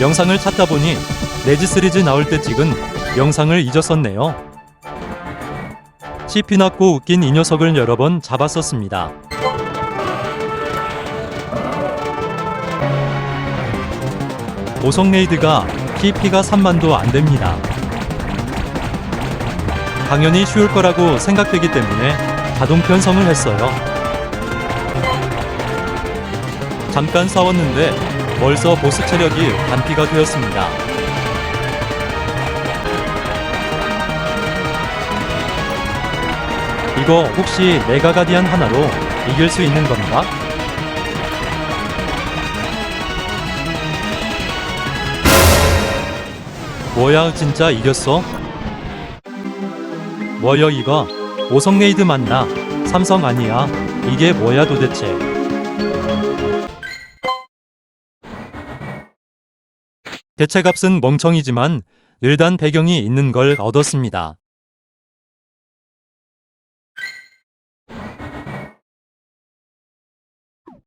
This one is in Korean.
영상을 찾다 보니 레지 시리즈 나올 때 찍은 영상을 잊었었네요. 씨 피났고 웃긴 이 녀석을 여러 번 잡았었습니다. 오성 레이드가 PP가 3만도 안 됩니다. 당연히 쉬울 거라고 생각되기 때문에 자동 편성을 했어요. 잠깐 싸웠는데 벌써 보스 체력이 반피가 되었습니다. 이거 혹시 메가 가디안 하나로 이길 수 있는 건가? 뭐야 진짜 이겼어? 뭐여 이거 오성 레이드 맞나? 삼성 아니야? 이게 뭐야 도대체? 대체값은 멍청이지만 일단 배경이 있는 걸 얻었습니다.